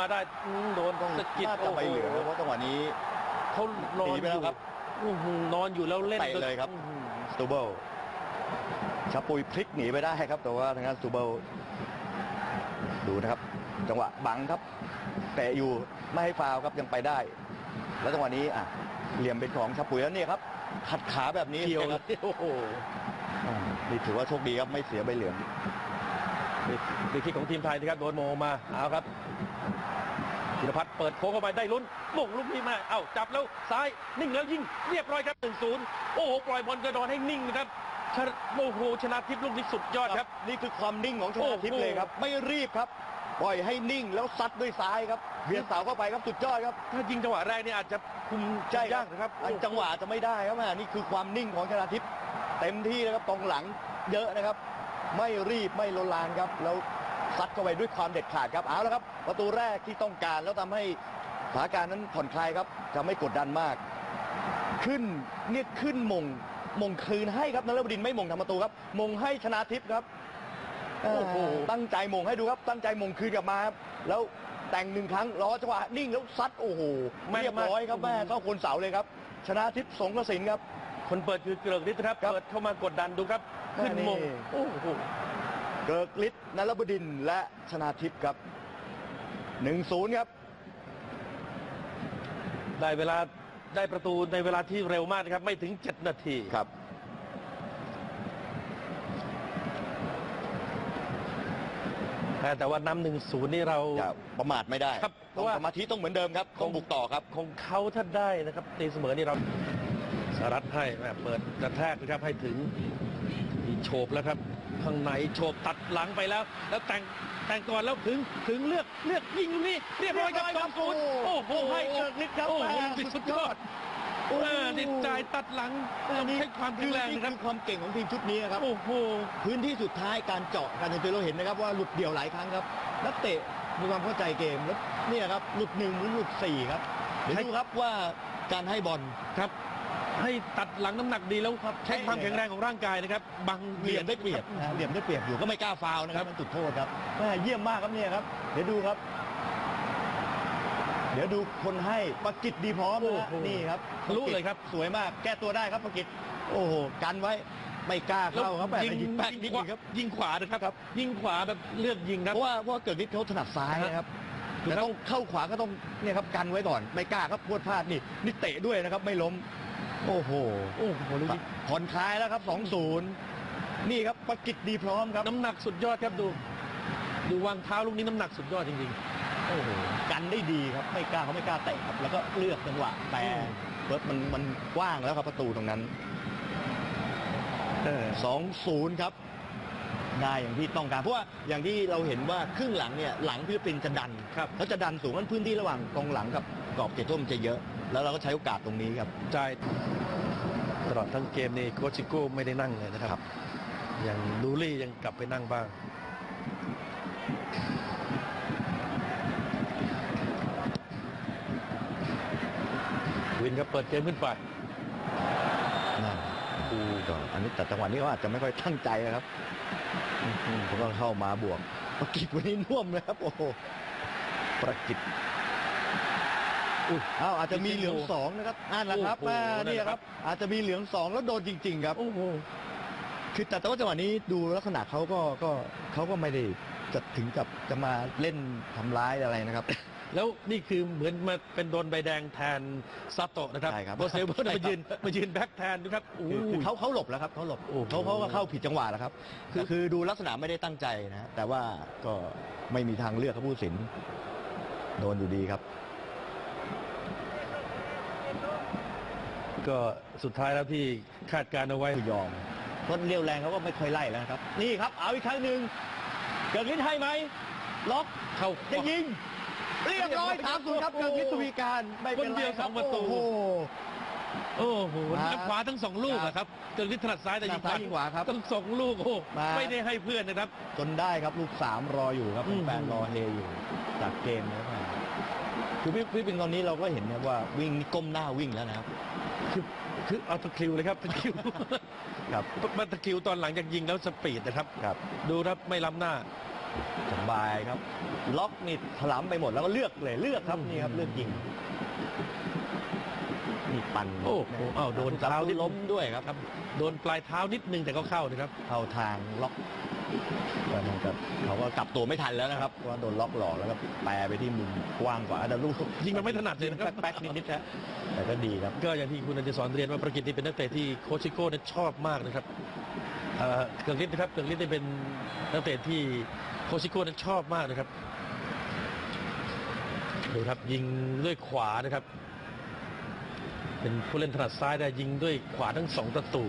มาได้อืมโดนต้องสะกิดน่าจะไปเหลืองนะเพราะจังหวะนี้เขานอนหนีไปอแล้วยู่ครับอื้อหือนอนอยู่แล้วเล่นเตะเลยครับอื้อหือสตูเบิลชาปุยพลิกหนีไปได้ครับ แต่ว่าทางด้านสตูเบิลดูนะครับ จังหวะบังครับเตะอยู่ไม่ให้ฟาวล์ครับยังไปได้ แล้วจังหวะนี้อะเหลี่ยมเป็นของชาปุยแล้วเนี่ยครับขัดขาแบบนี้เกี่ยวครับโอ้โหอ่านี่ถือว่าโชคดีครับไม่เสียใบเหลือง ดีคิกของทีมไทยนะครับโดนโมงมาเอาครับธีรพัฒน์เปิดโค้งเข้าไปได้ลุ้นมงลูกนี้มาเอ้าจับแล้วซ้ายนิ่งแล้วยิงเรียบร้อยครับ1นศูนย์โอ้โหปล่อยบอลกระดอนให้นิ่งนะครับชนะโอ้โหชนะทิพย์ลูกนี้สุดยอดครับ นี่คือความนิ่งของชนะทิพย์โอ้โหเลยครับ ไม่รีบครับ ปล่อยให้นิ่งแล้วซัดด้วยซ้ายครับเบียดเสาเข้าไปครับสุดยอดครับ ถ้ายิงจังหวะแรกเนี่ยอาจจะคุมใช่ยากนะครับอันจังหวะจะไม่ได้ครับแม่นี่คือความนิ่งของชนะทิพย์เต็มที่นะครับกองหลังเยอะนะครับ ไม่รีบไม่ลนลานครับ แล้วซัดเข้าไปด้วยความเด็ดขาดครับเอาละครับ ประตูแรกที่ต้องการแล้วทำให้สถานการณ์นั้นผ่อนคลายครับจะไม่กดดันมาก ขึ้นเนี่ยขึ้นมงมงคืนให้ครับนฤบดินไม่มงทำประตูครับมงให้ชนะทิพย์ครับโอ้โหตั้งใจมงให้ดูครับ ตั้งใจมงคืนกลับมาครับแล้วแต่งหนึ่งครั้งรอจังหวะนิ่งแล้วซัดโอ้โหแม่นมากเรียบร้อยครับแม่เข้าคนเสาเลยครับ ชนะทิพย์สงกระสินครับ คนเปิดคือเกลือกฤทธิ์นะครับครับเปิดเข้ามากดดันดูครับ ขึ้นมงนี่โอ้โห เกิกฤทธิ์นรบดินทร์และชนาทิพย์ครับหนึ่งศูนย์ครับ ได้เวลาได้ประตูในเวลาที่เร็วมากนะครับ ไม่ถึง 7 นาทีครับ แต่ว่านำหนึ่งศูนย์นี่เราจะประมาทไม่ได้ครับเพต้องราะว่าสมาธิต้องเหมือนเดิมครับต้องบุกต่อครับของเขาถ้าได้นะครับตีเสมอนี่เราสารัตให้แม่เปิดกระแทกนะครับให้ถึง มีโฉบแล้วครับ ข้างในโฉบตัดหลังไปแล้ว แล้วแต่งแต่งก่อนแล้วถึงถึงเลือกเลือกยิงลูกนี่เรียบร้อยครับเรียบร้อยครับสองศูนย์โอ้โหโอ้โหให้เกิกฤทธิ์ครับโอ้โหแม่สุสุดดยยออดดเออดิดจ่ายตัดหลังต้องใช้ความแข็งแรงนะครับอความเก่งของทีมชุดนี้ครับโอ้โหพื้นที่สุดท้ายการเจาะการเจนเราเห็นนะครับว่าหลุดเดี่ยวหลายครั้งครับนักเตะมีความเข้าใจเกมแล้วเนี่ยครับหลุดหนึ่งหรือหลุดสี่ครับเดี๋ยวให้ดูครับว่าการให้บอลครับ ให้ตัดหลังน้ำหนักดีแล้วใช้ความแข็งแรงของร่างกายนะครับบังเหลี่ยมได้เปรียบนะฮะเหลี่ยมได้เปรียบอยู่ก็ไม่กล้าฟาวล์นะครับมันจุดโทษครับแม่เยี่ยมมากครับเนี่ยครับ เดี๋ยวดูครับ เดี๋ยวดูคนให้ประกิตดีพร้อมนะฮะโอ้โหนี่ครับทะลุเลยครับ สวยมาก แก้ตัวได้ครับประกิตโอ้โหกันไว้ไม่กล้าเข้าครับแม่ยิงยิงแป๊กนิดขนึวางครับ ยิงขวานะครับครับ ยิงขวาแบบเลือกยิงครับ เพราะว่าเพราะว่าเกิดฤทธิ์เขาถนัดซ้ายนะครับดูครับแต่ต้องเข้าขวาก็ต้องเนี่ยครับกันไว้ก่อน ไม่กล้าครับพวดพลาดนี่นี่เตะด้วยนะครับ ไม่ล้ม โอ้โหโอ้โหลูกนี้ผ่อนคลายแล้วครับ2-0นี่ครับประกิตดีพร้อมครับน้ำหนักสุดยอดครับดู ดูวางเท้าลูกนี้น้ำหนักสุดยอดจริงโอ้โหกันได้ดีครับไม่กล้าเขาไม่กล้าเตะครับ แล้วก็เลือกจังหวะแต่อืมเพิร์ดมันมันกว้างแล้วครับประตูตรงนั้นๆเออสองศูนย์ครับ ได้อย่างที่ต้องการ เพราะว่าอย่างที่เราเห็นว่าครึ่งหลังเนี่ยหลังฟิลิปปินส์จะดันครับเขาจะดันสูงกันพื้นที่ระหว่างกองหลังกับ กรอบเขตโทษมันจะเยอะ แล้วเราก็ใช้โอกาสตรงนี้ครับจ่ายตลอดทั้งเกมนี่โคชชิโก้ไม่ได้นั่งเลยนะครับครับอย่างดูลี่ยังกลับไปนั่งบ้าง วินก็เปิดเกมขึ้นไปนั่นดูก่อนอันนี้แต่จังหวะนี้เขาอาจจะไม่ค่อยตั้งใจนะครับอืมเขาก็เข้ามาบวกประกิตวันนี้น่วมเลยครับ โอ้โหประกิต อุ้ยอ้าวอาจจะมีเหลืองสองนะครับนั่นแหละครับโอ้โหแม่นั่นนี่แหละคครัรับบอาจจะมีเหลืองสองแล้วโดนจริง ๆ ครับ โอ้โห คือแต่แต่ว่าจังหวะนี้ดูลักษณะเขาก็ก็เขาก็ไม่ได้จะถึงกับจะมาเล่นทำร้ายอะไรนะครับ แล้วนี่คือเหมือนมาเป็นโดนใบแดงแทนซาโตะนะครับใช่ครับ โบเซลเบอร์ใช่ครับมายืนมายืนแบ็คแทนดูครับโอ้คือคือโหเขาเขาหลบแล้วครับเขาหลบโอ้โหเขาเขาก็เข้าผิดจังหวะแล้วครับ คือคือดูลักษณะไม่ได้ตั้งใจนะ แต่ว่าก็ไม่มีทางเลือกครับผู้ตัดสิน โดนอยู่ดีครับ ก็สุดท้ายแล้วที่คาดการณ์เอาไว้คือยอมเพราะเรียวแรงเขาก็ไม่ค่อยไล่แล้วนะครับ นี่ครับเอาอีกครั้งหนึ่งเกิดฤทธิ์ให้ไหมล็อกเข้าจะยิง เรียบร้อยถามศูนย์ครับเกิดฤทธิ์ทวีการไม่เป็นคนไรเดียวคสรัอบงประตูโอ้โหโอ้โหมาแล้วขวาทั้งสองลูกอะครับเกิดที่ถนัดซ้ายแต่ยิงถนัดซ้ายยิงขวาครับทั้งสองลูกโอ้มาไม่ได้ให้เพื่อนนะครับ จนได้ครับลูกสามรออยู่ครับอืมแฟนๆรอเฮอยู่จากเกมนะครับคือพี่พี่เป็นตอนนี้เราก็เห็นนะว่าวิ่งนี่ก้มหน้าวิ่งแล้วนะครับ คือคือเอาตะคริวเลยครับตะคริวครับมันตะคริวตอนหลังจากยิงแล้วสปีดนะครับ ครับ ดูครับไม่ล้ำหน้าสบายครับ ล็อกนี่ถลำไปหมดแล้วก็เลือกเลยเลือกครับนี่ครับเลือกยิงนี่ปั่นโอ้โหอ้าวโดนเท้านิดล้มด้วยครับครับ โดนปลายเท้านิดนึงแต่ก็เข้านะครับ เข้าทางล็อก แต่มันก็เขาก็กลับตัวไม่ทันแล้วนะครับว่าโดนล็อกหลอกแล้วก็แปรไปที่มุมกว้างกว่าแต่ลูกยิงมันไม่ถนัดเลยนะครับแป๊กๆนิดๆนะแต่ก็ดีครับก็อย่างที่คุณอันดิสอนเรียนว่าประกิตนี่เป็นนักเตะที่โคชชิโก้เนี่ยชอบมากนะครับเอ่อเกือกฤทธิ์นะครับเกือกฤทธิ์นี่เป็นนักเตะที่โคชชิโก้นั้นชอบมากนะครับดูครับยิงด้วยขวานะครับ เป็นผู้เล่นถนัดซ้ายได้ยิงด้วยขวาทั้งสองประตู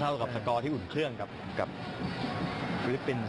เท่ากับสกอร์ที่อุ่นเครื่องกับกับฟิลิปปินส์